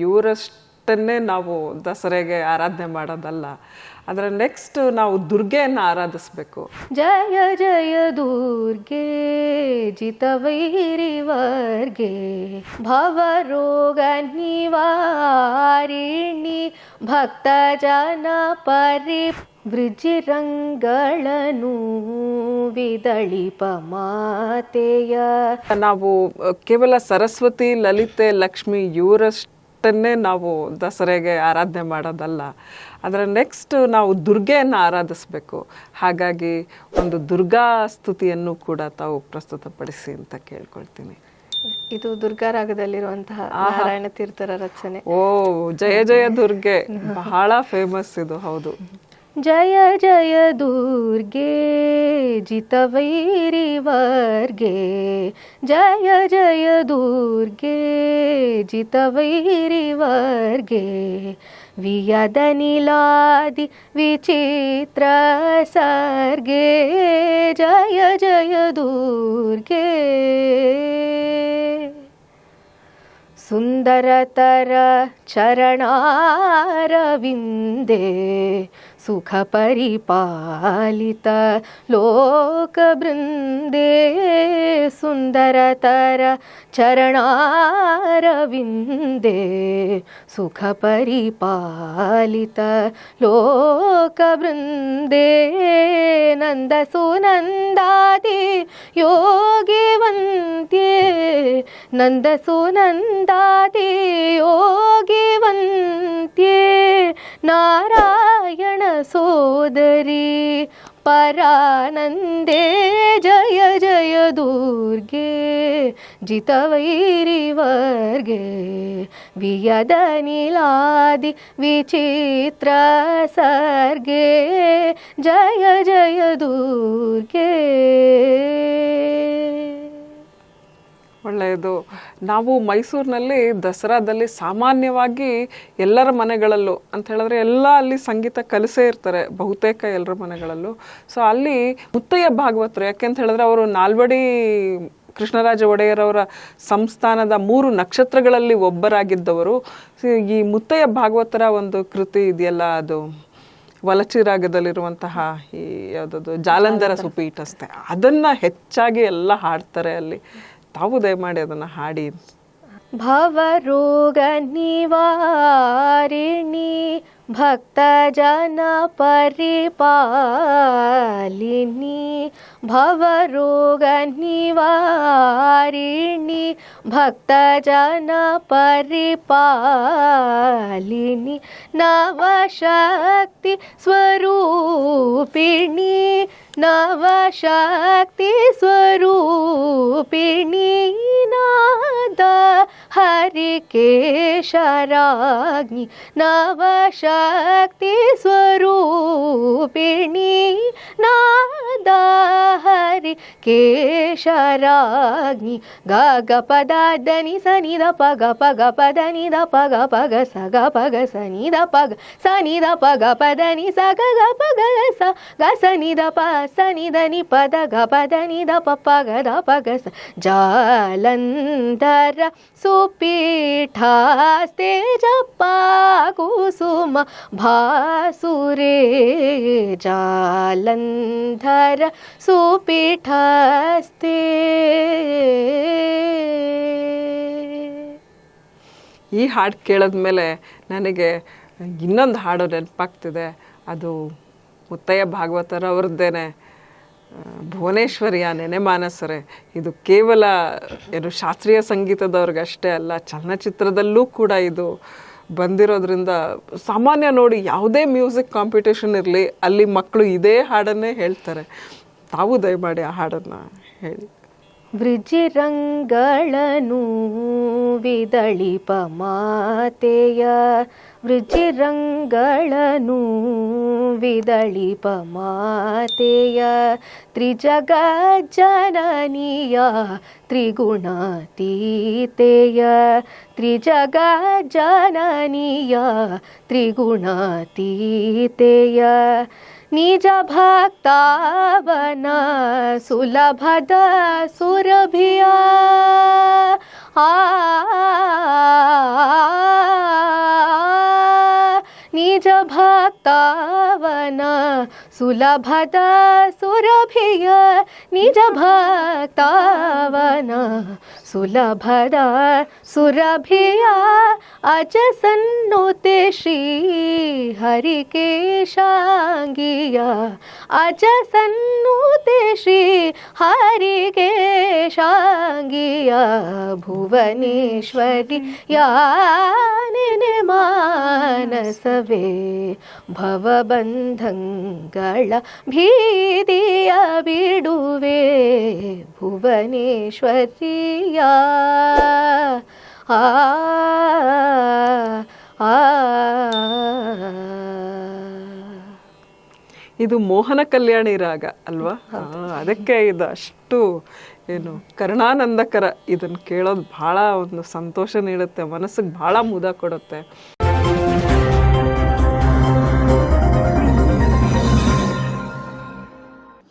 ಇವರಷ್ಟನ್ನೇ ನಾವು ದಸರೆಗೆ ಆರಾಧನೆ ಮಾಡೋದಲ್ಲ. ಅದರ ನೆಕ್ಸ್ಟ್ ನಾವು ದುರ್ಗೆಯನ್ನು ಆರಾಧಿಸ್ಬೇಕು. ಜಯ ಜಯ ದುರ್ಗೆ ಜಿತವೈರಿವರ್ಗೆ ಭವರೋಗ ನಿವಾರಿಣಿ ಭಕ್ತ ಜನ ಪರಿ ವೃಜಿರಂಗಳನು ವಿದಳಿಪ ಮಾತೆಯ. ನಾವು ಕೇವಲ ಸರಸ್ವತಿ ಲಲಿತೆ ಲಕ್ಷ್ಮಿ ಇವರಷ್ಟನ್ನೇ ನಾವು ದಸರೆಗೆ ಆರಾಧನೆ ಮಾಡೋದಲ್ಲ. ಅದರ ನೆಕ್ಸ್ಟ್ ನಾವು ದುರ್ಗೆಯನ್ನು ಆರಾಧಿಸಬೇಕು. ಹಾಗಾಗಿ ಒಂದು ದುರ್ಗಾ ಸ್ತುತಿಯನ್ನು ಕೂಡ ತಾವು ಪ್ರಸ್ತುತಪಡಿಸಿ ಅಂತ ಕೇಳ್ಕೊಳ್ತೀನಿ. ಇದು ದುರ್ಗಾರಾಗದಲ್ಲಿರುವಂತಹ ನಾರಾಯಣ ತೀರ್ಥರ ರಚನೆ. ಓ ಜಯ ಜಯ ದುರ್ಗೆ. ಬಹಳ ಫೇಮಸ್ ಇದು ಹೌದು. जय जय दुर्गे जितवैरिवर्गे जय जय जयदुर्गे जितवैरीवर्गे वियदनिलादिविचित्र सर्गे। जय जय दुर्गे। सुन्दरतर चरणारविन्दे। സുഖപരിപാലിത ലോകബൃന്ദേ സുന്ദരതര ചരണാരവിന്ദേ സുഖപരിപാലിത ലോകബൃന്ദേ നന്ദസുനന്ദാതി യോഗിവന്ത്യേ നന്ദസുനന്ദാതി യോഗിവന്ത്യേ നാരായണ സോദരി പരാനന്ദേ ജയ ജയ ദൂർഗേ ജിതവൈരിവർഗേ വിയദനിലാദി വിചിത്ര സർഗേ ജയ ജയ ദൂർഗേ. ಒಳ್ಳೆಯದು. ನಾವು ಮೈಸೂರಿನಲ್ಲಿ ದಸರಾದಲ್ಲಿ ಸಾಮಾನ್ಯವಾಗಿ ಎಲ್ಲರ ಮನೆಗಳಲ್ಲೂ ಅಂತ ಹೇಳಿದ್ರೆ ಎಲ್ಲ ಅಲ್ಲಿ ಸಂಗೀತ ಕಲಿಸೇ ಇರ್ತಾರೆ ಬಹುತೇಕ ಎಲ್ಲರ ಮನೆಗಳಲ್ಲೂ. ಸೊ ಅಲ್ಲಿ ಮುತ್ತಯ್ಯ ಭಾಗವತರು ಯಾಕೆಂತ ಹೇಳಿದ್ರೆ ಅವರು ನಾಲ್ವಡಿ ಕೃಷ್ಣರಾಜ ಒಡೆಯರ್ ಅವರ ಸಂಸ್ಥಾನದ ಮೂರು ನಕ್ಷತ್ರಗಳಲ್ಲಿ ಒಬ್ಬರಾಗಿದ್ದವರು. ಈ ಮುತ್ತಯ್ಯ ಭಾಗವತರ ಒಂದು ಕೃತಿ ಇದೆಯಲ್ಲ ಅದು ವಲಚಿ ರಾಗದಲ್ಲಿರುವಂತಹ ಈ ಯಾವುದದು ಜಾಲಂಧರ ಸುಪೀಠಸ್ತೆ ಅದನ್ನು ಹೆಚ್ಚಾಗಿ ಎಲ್ಲ ಹಾಡ್ತಾರೆ ಅಲ್ಲಿ. ತಾವು ದಯಮಾಡಿ ಅದನ್ನ ಹಾಡಿ. ಭವರೋಗ ನಿವಾರಿಣಿ ಭಕ್ತ ಜನ ಪರಿಪಾಲಿನಿ. ಭವರೋಗ ನಿವಾರಿಣಿ ಭಕ್ತ ಜನ ಪರಿಪಾಲಿನಿ. ನವಶಕ್ತಿ ಸ್ವರೂಪಿಣಿ नवशक्तिस्वरूपिणी। നാദ ഹരികേശരാജ്ഞി നവശക്തി സ്വരൂപിണി. നാദ ഹരി കേശരാജ്ഞി ഗഗ പദ ധനി സനിത പഗ പഗ പദ നിത പഗ പഗ സഗ പഗ സനിത പഗ സനിത പഗ പദ നി സഗ ഗ പഗ സ ഗ സനിത പ സനിത നി പദ ഗ പദ നിത പ പഗ ദ പഗ സ ജാലൻ ಸ ನಿ ದ ನಿ ಪದ ಗ ಪದ ನಿ ದ ಪ ಪ ಗ ದ ಪ ಗ ಸ ಜಾಲಂಧರ ಸುಪೀಠಾಸ್ತೆ ಕುಸುಮ ಭಾಸುರೇ ಜಾಲಂಧರ ಸುಪೀಠಾಸ್ತೆ. ಈ ಹಾಡು ಕೇಳಿದ್ಮೇಲೆ ನನಗೆ ಇನ್ನೊಂದು ಹಾಡು ನೆನಪಾಗ್ತಿದೆ. ಅದು ಮುತ್ತಯ್ಯ ಭಾಗವತರ ಅವ್ರದ್ದೇನೆ ಆ, ಭುವನೇಶ್ವರಿಯ ನೆನೆ ಮಾನಸರೆ. ಇದು ಕೇವಲ ಏನು ಶಾಸ್ತ್ರೀಯ ಸಂಗೀತದವ್ರಿಗಷ್ಟೇ ಅಲ್ಲ, ಚಲನಚಿತ್ರದಲ್ಲೂ ಕೂಡ ಇದು ಬಂದಿರೋದ್ರಿಂದ ಸಾಮಾನ್ಯ ನೋಡಿ ಯಾವುದೇ ಮ್ಯೂಸಿಕ್ ಕಾಂಪಿಟೇಷನ್ ಇರಲಿ, ಅಲ್ಲಿ ಮಕ್ಕಳು ಇದೇ ಹಾಡನ್ನೇ ಹೇಳ್ತಾರೆ. ತಾವು ದಯಮಾಡಿ ಆ ಹಾಡನ್ನು ಹೇಳಿ. ವಿದಳಿಪ ಮಾತೆಯ ವೃಜಿರಂಗಳನು ವಿದಳಿಪ ಮಾತೆಯ ತ್ರಿಜಗ ಜನನಿಯ ತ್ರಿಗುಣಾತೀತೆಯ ತ್ರಿಜಗ ಜನನಿಯ ತ್ರಿಗುಣಾತೀತೆಯ ನಿಜ ಭಕ್ತಾವನ ಸುಲಭದ ಸುರಭಿಯ ಆ निज निजभक्तावन सुलभद सुरभिय निजभक्तावन सुलभदा सुरभिया अचसन्नुते श्रीहरिकेशाङ्गिया। अचसन्नुते श्रीहरिकेशाङ्गिया। भुवनेश्वरि मानसवे भवबन्धङ्गळ भीतिया बिडुवे। भुवनेश्वरिया ಆ ಇದು ಮೋಹನ ಕಲ್ಯಾಣಿ ರಾಗ ಅಲ್ವಾ? ಅದಕ್ಕೆ ಇದು ಅಷ್ಟು ಏನು ಕರುಣಾನಂದಕರ ಇದನ್ನು ಕೇಳೋದು ಭಾಳ ಒಂದು ಸಂತೋಷ ನೀಡುತ್ತೆ, ಮನಸ್ಸಿಗೆ ಭಾಳ ಮುದ ಕೊಡುತ್ತೆ.